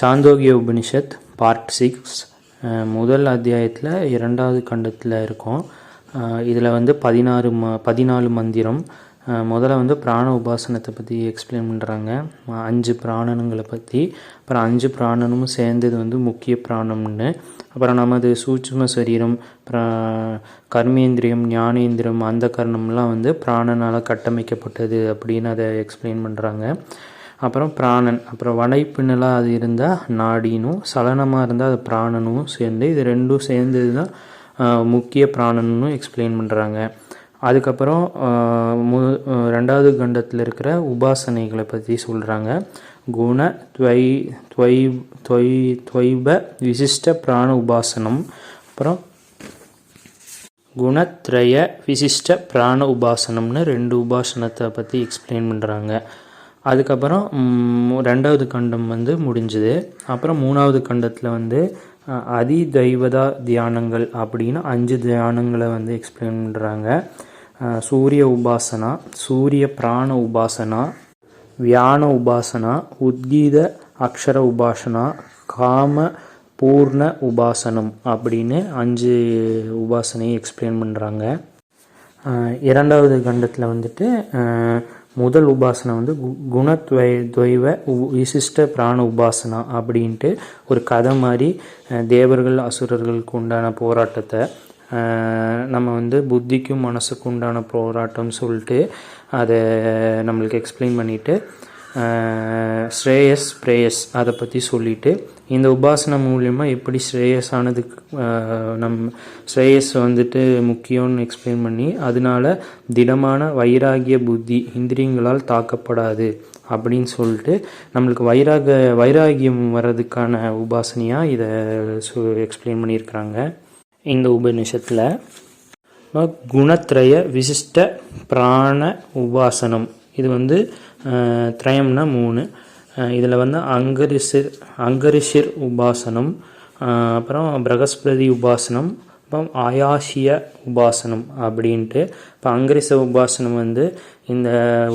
சாந்தோகிய Upanishad part six முதல் அத்தியாயத்தில் இரண்டாவது கண்டத்தில் இருக்கோம். இதில் வந்து பதினாறு ம பதினாலு மந்திரம். முதல்ல வந்து பிராண உபாசனத்தை பற்றி எக்ஸ்பிளைன் பண்ணுறாங்க அஞ்சு பிராணனுங்களை பற்றி அப்புறம் அஞ்சு பிராணனும் சேர்ந்தது வந்து முக்கிய பிராணம்னு. அப்புறம் நமது சூட்சும சரீரம் கர்மேந்திரியம் ஞானேந்திரம் அந்த கர்ணம்லாம் வந்து பிராணனால் கட்டமைக்கப்பட்டது அப்படின்னு அதை எக்ஸ்பிளைன் பண்ணுறாங்க அப்புறம் பிராணன். அப்புறம் வலைப்பின்னலாக அது இருந்தால் நாடினும் சலனமாக இருந்தால் அது பிராணனும் சேர்ந்து இது ரெண்டும் சேர்ந்தது தான் முக்கிய பிராணன்னு எக்ஸ்பிளைன் பண்ணுறாங்க அதுக்கப்புறம் மு ரெண்டாவது கண்டத்தில் இருக்கிற உபாசனைகளை பற்றி சொல்கிறாங்க குண துவை துவை துவை துவைப விசிஷ்ட பிராண உபாசனம். அப்புறம் குணத்ரய விசிஷ்ட பிராண உபாசனம்னு ரெண்டு உபாசனத்தை பற்றி எக்ஸ்பிளைன் பண்ணுறாங்க அதுக்கப்புறம் ரெண்டாவது கண்டம் வந்து முடிஞ்சுது. அப்புறம் மூணாவது கண்டத்தில் வந்து அதிதெய்வதா அதி தெய்வதா தியானங்கள் அப்படின்னு அஞ்சு தியானங்களை வந்து எக்ஸ்பிளைன் பண்ணுறாங்க சூரிய உபாசனா சூரிய பிராண உபாசனா வியான உபாசனா உத்கீத அக்ஷர உபாசனா காம பூர்ண உபாசனம் அப்படின்னு அஞ்சு உபாசனையை எக்ஸ்பிளைன் பண்ணுறாங்க இரண்டாவது கண்டத்தில் வந்துட்டு முதல் உபாசனை வந்து கு- குணத்வை துவைவ உ- விசிஷ்ட பிராண உபாசனா அப்படின்ட்டு ஒரு கதை மாதிரி தேவர்கள் அசுரர்களுக்கு உண்டான போராட்டத்தை நம்ம வந்து புத்திக்கும் மனசுக்கும் உண்டான போராட்டம் சொல்லிட்டு அதை நம்மளுக்கு எக்ஸ்பிளைன் பண்ணிவிட்டு ஸ்ரேயஸ் பிரேயஸ் அதை பற்றி சொல்லிட்டு இந்த உபாசனை மூலியமாக எப்படி ஸ்ரேயஸ் ஆனதுக்கு நம் ஸ்ரேயஸ் வந்துட்டு முக்கியம்னு எக்ஸ்பிளைன் பண்ணி அதனால திடமான வைராகிய புத்தி இந்திரியங்களால் தாக்கப்படாது அப்படின்னு சொல்லிட்டு நம்மளுக்கு வைராக வைராகியம் வர்றதுக்கான உபாசனையாக இதை எக்ஸ்பிளைன் பண்ணியிருக்கிறாங்க. இந்த உபநிஷத்தில் குணத்ரய விசிஷ்ட பிராண உபாசனம். இது வந்து அஹ், திரயம்னா மூணு. இதில் வந்து அங்கரிசிர் அங்கரிஷிர் உபாசனம் அப்புறம் பிரகஸ்பதி உபாசனம் அப்புறம் ஆயாசிய உபாசனம் அப்படின்ட்டு. இப்போ அங்கரிச உபாசனம் வந்து இந்த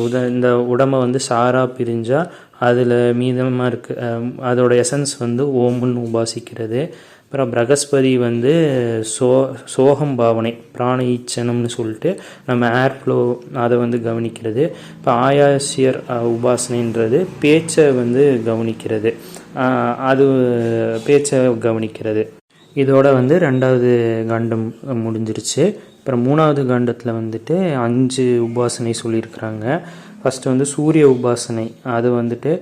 உத இந்த உடம்பை வந்து சாரா பிரிஞ்சால் அதில் மீதமாக இருக்கு அதோட எசன்ஸ் வந்து ஓமுன்னு உபாசிக்கிறது. அப்புறம் பிரகஸ்பதி வந்து சோ சோகம் பாவனை பிராண ஈச்சனம்னு சொல்லிட்டு நம்ம ஏர் ஃப்ளோ அதை வந்து கவனிக்கிறது. இப்போ ஆயாசியர் உபாசனைன்றது பேச்சை வந்து கவனிக்கிறது. அது பேச்சை கவனிக்கிறது. இதோட வந்து ரெண்டாவது காண்டம் முடிஞ்சிருச்சு. அப்புறம் மூணாவது காண்டத்தில் வந்துட்டு அஞ்சு உபாசனை சொல்லியிருக்கிறாங்க. ஃபஸ்ட்டு வந்து சூரிய உபாசனை. அது வந்துட்டு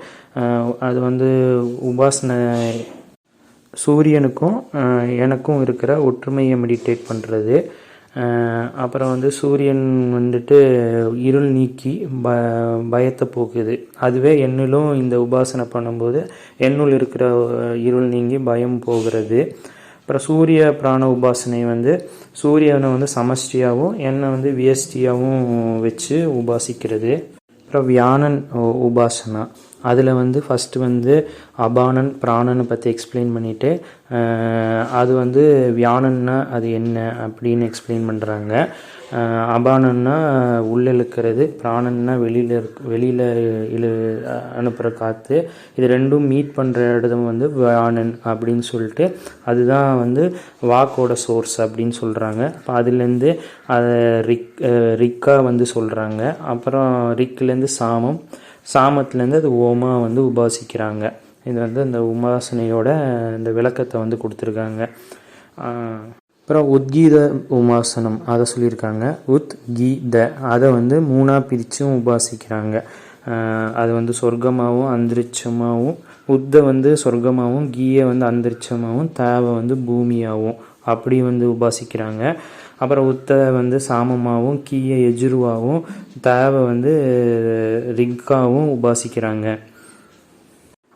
அது வந்து உபாசனை சூரியனுக்கும் எனக்கும் இருக்கிற ஒற்றுமையை மெடிடேட் பண்ணுறது அப்புறம் வந்து சூரியன் வந்துட்டு இருள் நீக்கி ப பயத்தை போக்குது. அதுவே என்னிலும் இந்த உபாசனை பண்ணும்போது என்னுள் இருக்கிற இருள் நீங்கி பயம் போகிறது. அப்புறம் சூரிய பிராண உபாசனை வந்து சூரியனை வந்து சமஷ்டியாகவும் என்னை வந்து வியஷ்டியாகவும் வச்சு உபாசிக்கிறது. அப்புறம் வியானன் உபாசனா. அதில் வந்து ஃபஸ்ட்டு வந்து அபானன் பிராணனை பற்றி எக்ஸ்பிளைன் பண்ணிவிட்டு அது வந்து வியானன்னா அது என்ன அப்படின்னு எக்ஸ்பிளைன் பண்ணுறாங்க அபானன்னா உள்ளே இழுக்கிறது பிராணன்னா வெளியில் இருக் வெளியில் இழு அனுப்புகிற காற்று இது ரெண்டும் மீட் பண்ணுற இடம் வந்து வியானன் அப்படின்னு சொல்லிட்டு அதுதான் வந்து வாக்கோட சோர்ஸ் அப்படின்னு சொல்கிறாங்க அப்போ அதுலேருந்து அதை ரிக் ரிக்கா வந்து சொல்கிறாங்க அப்புறம் ரிக்லேருந்து சாமம் சாமத்துலேருந்து அது ஓமாக வந்து உபாசிக்கிறாங்க. இது வந்து அந்த உபாசனையோட இந்த விளக்கத்தை வந்து கொடுத்துருக்காங்க. அப்புறம் உத்கீத உபாசனம் அதை சொல்லியிருக்காங்க. உத் கீத அதை வந்து மூணாக பிரித்தும் உபாசிக்கிறாங்க. அது வந்து சொர்க்கமாகவும் அந்தரிட்சமாகவும் உத்தை வந்து சொர்க்கமாகவும் கீயை வந்து அந்தரிட்சமாகவும் தேவை வந்து பூமியாகவும் அப்படி வந்து உபாசிக்கிறாங்க. அப்புறம் உத்தை வந்து சாமமாகவும் கீய எஜுருவாகவும் தேவை வந்து ரிக்காவும் உபாசிக்கிறாங்க.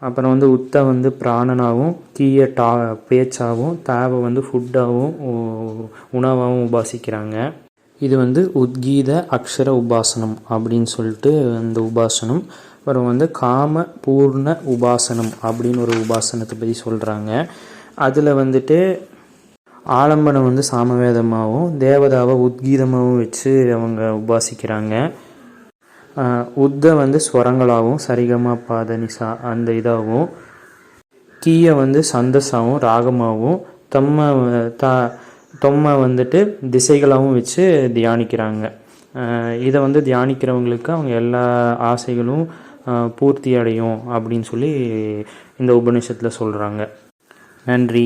அப்புறம் வந்து உத்தை வந்து பிராணனாகவும் தீய டா பேச்சாகவும் தேவை வந்து ஃபுட்டாகவும் உணவாகவும் உபாசிக்கிறாங்க. இது வந்து உத்கீத அக்ஷர உபாசனம் அப்படின்னு சொல்லிட்டு அந்த உபாசனம். அப்புறம் வந்து காம பூர்ண உபாசனம் அப்படின்னு ஒரு உபாசனத்தை பற்றி சொல்கிறாங்க அதில் வந்துட்டு ஆலம்பனம் வந்து சாமவேதமாகவும் தேவதாவை உத்கீதமாகவும் வச்சு அவங்க உபாசிக்கிறாங்க. உத்த வந்து ஸ்வரங்களாகவும் சரிகமா பாதனிசா அந்த இதாகவும் கீயை வந்து சந்தஸாகவும் ராகமாகவும் தம்ம த தொம்மை வந்துட்டு திசைகளாகவும் வச்சு தியானிக்கிறாங்க. இதை வந்து தியானிக்கிறவங்களுக்கு அவங்க எல்லா ஆசைகளும் பூர்த்தி அடையும் அப்படின்னு சொல்லி இந்த உபநிஷத்தில் சொல்கிறாங்க நன்றி.